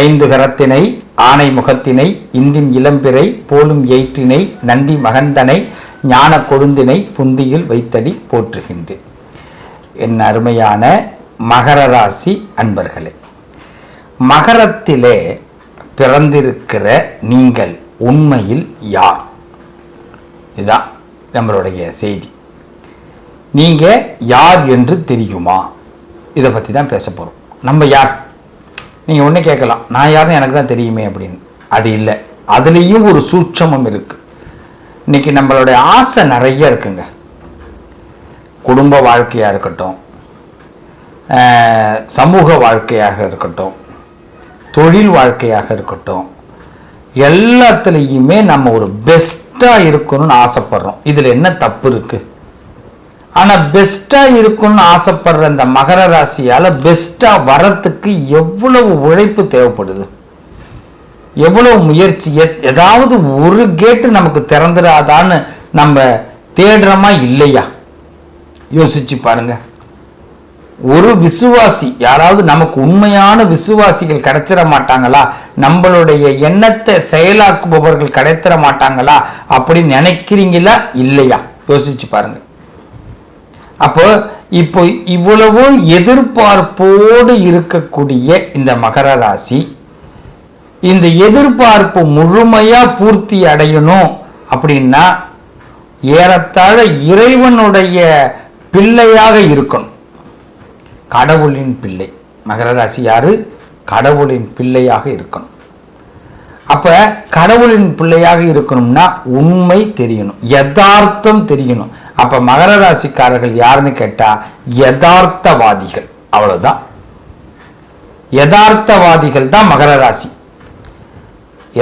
ஐந்து கரத்தினை ஆனை முகத்தினை இந்தின் இளம்பிறை போலும் எயிற்றினை நந்தி மகந்தனை ஞான கொழுந்தினை புந்தியில் வைத்தடி போற்றுகின்றேன். என் அருமையான மகர ராசி அன்பர்களே மகரத்திலே பிறந்திருக்கிற நீங்கள் உண்மையில் யார்? இதுதான் நம்மளுடைய செய்தி. நீங்கள் யார் என்று தெரியுமா? இதை பற்றி தான் பேச போகிறோம் நம்ம யார்? நீங்கள் ஒன்று கேட்கலாம். நான் யாருன்னு எனக்கு தான் தெரியுமே அப்படின்னு. அது இல்லை. அதுலேயும் ஒரு சூட்சமம் இருக்குது இன்னைக்கு நம்மளுடைய ஆசை நிறைய இருக்குங்க. குடும்ப வாழ்க்கையாக இருக்கட்டும். சமூக வாழ்க்கையாக இருக்கட்டும். தொழில் வாழ்க்கையாக இருக்கட்டும். எல்லாத்துலேயுமே நம்ம ஒரு பெஸ்ட்டாக இருக்கணும்னு ஆசைப்படுறோம். இதில் என்ன தப்பு இருக்குது ஆனால் பெஸ்ட்டாக இருக்கும்னு ஆசைப்படுற இந்த மகர ராசியால் பெஸ்ட்டாக வரத்துக்கு எவ்வளவு உழைப்பு தேவைப்படுது? எவ்வளவு முயற்சி? எத்- ஏதாவது ஒரு கேட்டு நமக்கு திறந்துடாதான்னு நம்ம தேடுறோமா இல்லையா? யோசிச்சு பாருங்க. ஒரு விசுவாசி யாராவது நமக்கு உண்மையான விசுவாசிகள் கிடைச்சிட மாட்டாங்களா? நம்மளுடைய எண்ணத்தை செயலாக்குபவர்கள் கிடைத்திட மாட்டாங்களா? அப்படின்னு நினைக்கிறீங்களா? இல்லையா? யோசிச்சு பாருங்கள் அப்போ இப்போ இவ்வளவு எதிர்பார்ப்போடு இருக்கக்கூடிய இந்த மகர ராசி இந்த எதிர்பார்ப்பு முழுமையாக பூர்த்தி அடையணும் அப்படின்னா ஏறத்தாழ இறைவனுடைய பிள்ளையாக இருக்கணும். கடவுளின் பிள்ளை. மகர ராசி யாரு? கடவுளின் பிள்ளையாக இருக்கணும். அப்ப கடவுளின் பிள்ளையாக இருக்கணும்னா உண்மை தெரியணும். யதார்த்தம் தெரியணும். அப்ப மகர ராசிக்காரர்கள் யாருன்னு கேட்டா யதார்த்தவாதிகள். அவ்வளவுதான். யதார்த்தவாதிகள் தான் மகர ராசி.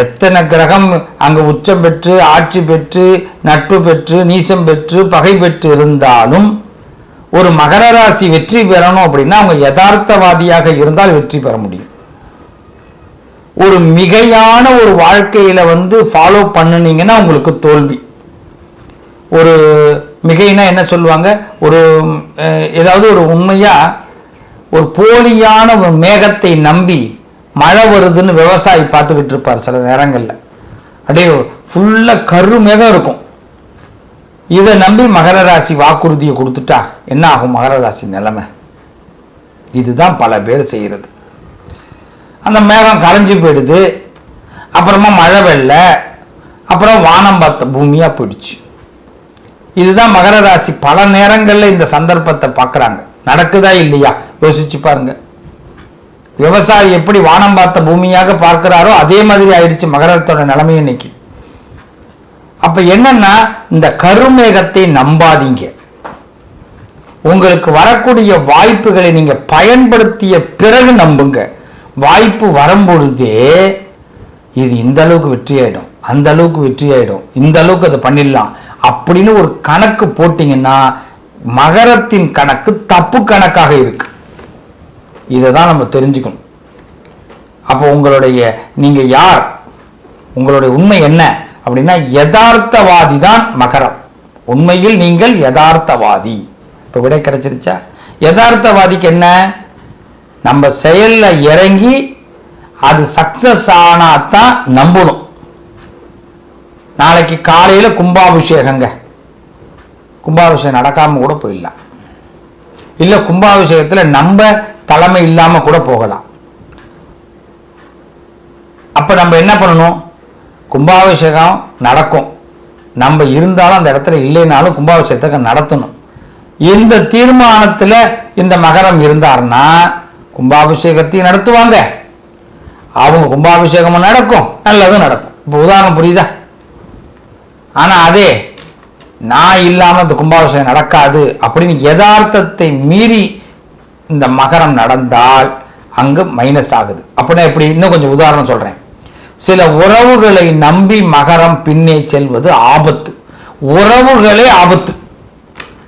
எத்தனை கிரகம் அங்கு உச்சம் பெற்று ஆட்சி பெற்று நட்பு பெற்று நீசம் பெற்று பகை பெற்று இருந்தாலும் ஒரு மகர ராசி வெற்றி பெறணும் அப்படின்னா அவங்க யதார்த்தவாதியாக இருந்தால் வெற்றி பெற முடியும். ஒரு மிகையான ஒரு வாழ்க்கையில வந்து ஃபாலோ பண்ணுனீங்கன்னா உங்களுக்கு தோல்வி. ஒரு மிகைனா என்ன சொல்லுவாங்க? ஒரு ஏதாவது ஒரு உண்மையா ஒரு போலியான ஒரு மேகத்தை நம்பி மழை வருதுன்னு விவசாயி பார்த்துக்கிட்டு இருப்பார் சில நேரங்களில். அப்படியே ஃபுல்லாக கரு மேகம் இருக்கும். இதை நம்பி மகர ராசி வாக்குறுதியை கொடுத்துட்டா என்ன ஆகும் மகர ராசி நிலைமை? இதுதான் பல பேர் செய்கிறது அந்த மேகம் கரைஞ்சு போயிடுது. அப்புறமா மழை வெள்ள. அப்புறம் வானம் பார்த்த பூமியாக போயிடுச்சு. இதுதான் மகர ராசி. பல நேரங்களில் இந்த சந்தர்ப்பத்தை பார்க்குறாங்க. நடக்குதா இல்லையா? யோசிச்சு பாருங்க. விவசாயி எப்படி வானம் பார்த்த பூமியாக பார்க்கிறாரோ அதே மாதிரி ஆயிடுச்சு மகரத்தோட நிலைமை இன்னைக்கு. அப்ப என்னன்னா இந்த கருமேகத்தை நம்பாதீங்க. உங்களுக்கு வரக்கூடிய வாய்ப்புகளை நீங்க பயன்படுத்திய பிறகு நம்புங்க. வாய்ப்பு வரும்பொழுதே இது இந்த அளவுக்கு வெற்றி ஆயிடும் அந்த அளவுக்கு வெற்றி ஆயிடும் இந்த அளவுக்கு அதை பண்ணிடலாம். அப்படின்னு ஒரு கணக்கு போட்டீங்கன்னா மகரத்தின் கணக்கு தப்பு கணக்காக இருக்கு. இதை தான் நம்ம தெரிஞ்சுக்கணும். அப்போ உங்களுடைய நீங்க யார்? உங்களுடைய உண்மை என்ன? அப்படின்னா யதார்த்தவாதி தான் மகரம். உண்மையில் நீங்கள் யதார்த்தவாதி. இப்போ விடை கிடைச்சிருச்சா? யதார்த்தவாதிக்கு என்ன? நம்ம செயல்ல இறங்கி அது சக்சஸ் ஆனாதான் நம்பணும். நாளைக்கு காலையில கும்பாபிஷேகங்க. கும்பாபிஷேகம் நடக்காம கூட போயிடலாம். இல்லை கும்பாபிஷேகத்துல நம்ம தலைமை இல்லாமல் கூட போகலாம். அப்ப நம்ம என்ன பண்ணணும்? கும்பாபிஷேகம் நடக்கும். நம்ம இருந்தாலும் அந்த இடத்துல இல்லைனாலும் கும்பாபிஷேகத்தை நடத்தணும். இந்த தீர்மானத்துல இந்த மகரம் இருந்தாருன்னா கும்பாபிஷேகத்தையும் நடத்துவாங்க. அவங்க கும்பாபிஷேகமும் நடக்கும் நல்லதும் நடக்கும். இப்போ உதாரணம் புரியுதா? ஆனால் அதே நான் இல்லாமல் இந்த கும்பாபிஷேகம் நடக்காது அப்படின்னு யதார்த்தத்தை மீறி இந்த மகரம் நடந்தால் அங்கு மைனஸ் ஆகுது. அப்படின்னா எப்படி? இன்னும் கொஞ்சம் உதாரணம் சொல்கிறேன் சில உறவுகளை நம்பி மகரம் பின்னே செல்வது ஆபத்து. உறவுகளே ஆபத்து.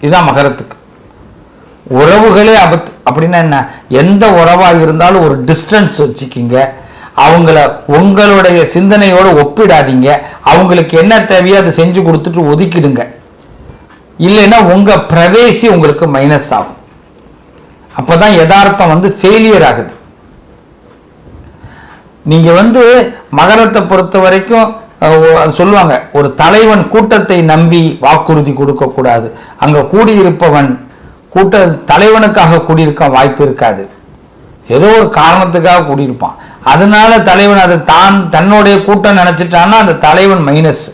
இதுதான் மகரத்துக்கு. உறவுகளே ஆபத்து. அப்படின்னா என்ன? எந்த உறவாக இருந்தாலும் ஒரு டிஸ்டன்ஸ் வச்சுக்கிங்க. அவங்கள உங்களுடைய சிந்தனையோட ஒப்பிடாதீங்க. அவங்களுக்கு என்ன தேவையோ அதை செஞ்சு கொடுத்துட்டு ஒதுக்கிடுங்க. இல்லைன்னா உங்க பிரவேசி உங்களுக்கு மைனஸ் ஆகும். அப்பதான் யதார்த்தம் வந்து ஃபெயிலியர் ஆகுது. நீங்க வந்து மகரத்தை பொறுத்த வரைக்கும் சொல்லுவாங்க ஒரு தலைவன் கூட்டத்தை நம்பி வாக்குறுதி கொடுக்க கூடாது. அங்க கூடியிருப்பவன் கூட்ட தலைவனுக்காக கூடியிருக்க வாய்ப்பு இருக்காது. ஏதோ ஒரு காரணத்துக்காக கூடியிருப்பான். அதனால தலைவன் அதை தான் தன்னுடைய கூட்டம் நினைச்சிட்டான்னா அந்த தலைவன் மைனஸ்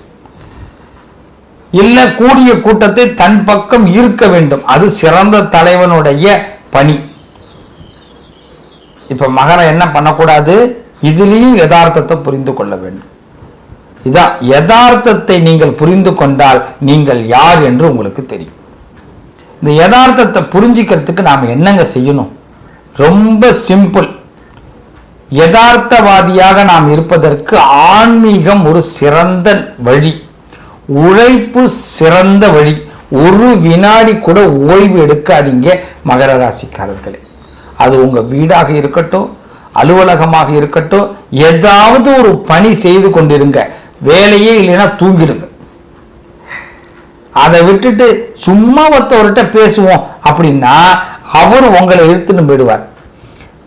இல்லை கூடிய கூட்டத்தை தன் பக்கம் ஈர்க்க வேண்டும். அது சிறந்த தலைவனுடைய பணி. இப்ப மகரம் என்ன பண்ணக்கூடாது? இதுலேயும் யதார்த்தத்தை புரிந்து கொள்ள வேண்டும். இதான் யதார்த்தத்தை நீங்கள் புரிந்து கொண்டால் நீங்கள் யார் என்று உங்களுக்கு தெரியும். இந்த யதார்த்தத்தை புரிஞ்சிக்கிறதுக்கு நாம் என்னங்க செய்யணும்? ரொம்ப சிம்பிள் யதார்த்தவாதியாக நாம் இருப்பதற்கு ஆன்மீகம் ஒரு சிறந்த வழி. உழைப்பு சிறந்த வழி. ஒரு வினாடி கூட ஓய்வு எடுக்காதீங்க மகர ராசிக்காரர்களே. அது உங்கள் வீடாக இருக்கட்டும் அலுவலகமாக இருக்கட்டும் ஏதாவது ஒரு பணி செய்து கொண்டிருங்க. வேலையே இல்லைன்னா தூங்கிடுங்க. அதை விட்டுட்டு சும்மா ஒருத்தவர்கிட்ட பேசுவோம் அப்படின்னா அவர் உங்களை இழுத்துன்னு போயிடுவார்.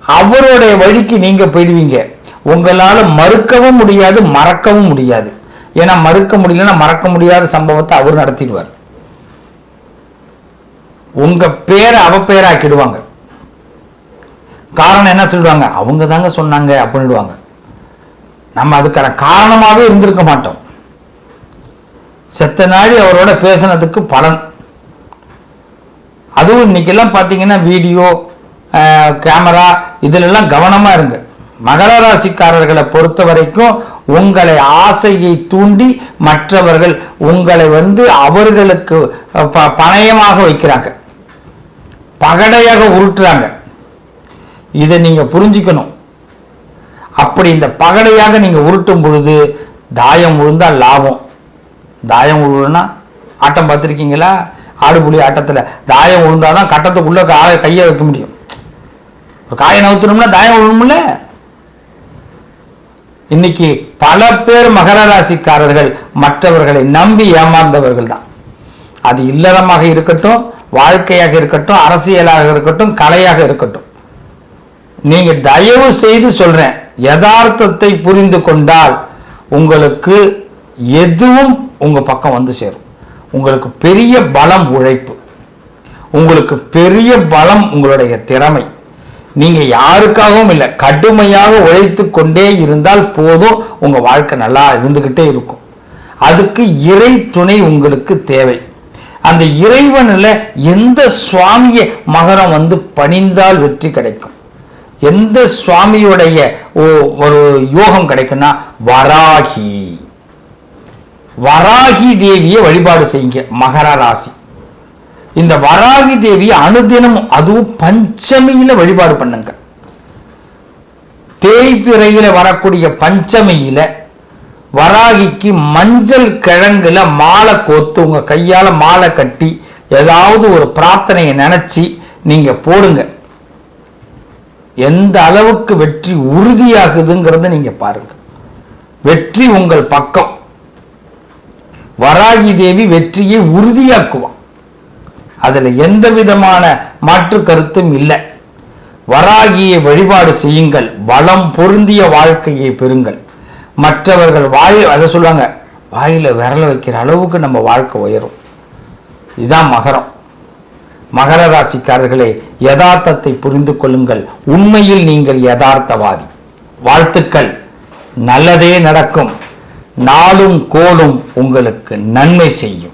அவருடைய வழிக்கு நீங்க போயிடுவீங்க. உங்களால மறுக்கவும் முடியாது மறக்கவும் முடியாது. ஏன்னா மறுக்க முடியலன்னா மறக்க முடியாத சம்பவத்தை அவர் நடத்திடுவார். உங்க பேரை அவ பேராக்கிடுவாங்க. காரணம் என்ன சொல்லுவாங்க? அவங்க தாங்க சொன்னாங்க அப்படின்னுடுவாங்க நம்ம அதுக்கான காரணமாகவே இருந்திருக்க மாட்டோம். செத்த நாடி அவரோட பேசினதுக்கு பலன். அதுவும் இன்னைக்கெல்லாம் பார்த்தீங்கன்னா வீடியோ கேமரா இதிலெல்லாம் கவனமாக இருங்க. மகர ராசிக்காரர்களை பொறுத்த வரைக்கும் உங்களை ஆசையை தூண்டி மற்றவர்கள் உங்களை வந்து அவர்களுக்கு ப- பணயமாக வைக்கிறாங்க. பகடையாக உருட்டுறாங்க. இதை நீங்கள் புரிஞ்சுக்கணும். அப்படி இந்த பகடையாக நீங்கள் உருட்டும் பொழுது தாயம் உழுந்தால் லாபம். தாயம் விழுனா ஆட்டம் பார்த்துருக்கீங்களா? ஆடுபுலி ஆட்டத்தில் தாயம் உழுந்தால் தான் காய கையை வைக்க முடியும். ஒரு காயை நவுத்தணும்னா தாயம் விழணும்ல இன்னைக்கு பல பேர் மகர ராசிக்காரர்கள் மற்றவர்களை நம்பி ஏமாந்தவர்கள் தான். அது இல்லறமாக இருக்கட்டும் வாழ்க்கையாக இருக்கட்டும் அரசியலாக இருக்கட்டும் கலையாக இருக்கட்டும். நீங்க தயவு செய்து சொல்றேன் யதார்த்தத்தை புரிந்து கொண்டால் உங்களுக்கு எதுவும் உங்க பக்கம் வந்து சேரும். உங்களுக்கு பெரிய பலம் உழைப்பு. உங்களுக்கு பெரிய பலம் உங்களுடைய திறமை. நீங்க யாருக்காகவும் இல்லை கடுமையாக உழைத்து கொண்டே இருந்தால் போதும் உங்க வாழ்க்கை நல்லா இருந்துகிட்டே இருக்கும். அதுக்கு இறை துணை உங்களுக்கு தேவை. அந்த இறைவனில் எந்த சுவாமியை மகரம் வந்து பணிந்தால் வெற்றி கிடைக்கும். எந்த சுவாமியுடைய ஓ- ஒரு யோகம் கிடைக்கும்னா வராகி. வராகி தேவியை வழிபாடு செய்யுங்க மகர ராசி. இந்த வராகி தேவி அனுதினம் அதுவும் பஞ்சமியில வழிபாடு பண்ணுங்க. தேய்பிறையில வரக்கூடிய பஞ்சமியில வராகிக்கு மஞ்சள் கிழங்குல மாலை கோத்து உங்க கையால மாலை கட்டி ஏதாவது ஒரு பிரார்த்தனையை நினைச்சு நீங்க போடுங்க. எந்த அளவுக்கு வெற்றி உறுதியாகுதுங்கிறத நீங்க பாருங்க. வெற்றி உங்கள் பக்கம். வராகி தேவி வெற்றியை உறுதியாக்குவான் அதில் எந்த விதமான மாற்று கருத்தும் இல்லை. வராகியை வழிபாடு செய்யுங்கள். வளம் பொருந்திய வாழ்க்கையை பெறுங்கள். மற்றவர்கள் வாய் அதை சொல்லுவாங்க வாயில் விரல வைக்கிற அளவுக்கு நம்ம வாழ்க்கை உயரும். இதுதான் மகரம். மகர ராசிக்காரர்களே யதார்த்தத்தை புரிந்து கொள்ளுங்கள். உண்மையில் நீங்கள் யதார்த்தவாதி. வாழ்த்துக்கள். நல்லதே நடக்கும். நாளும் கோலும் உங்களுக்கு நன்மை செய்யும்.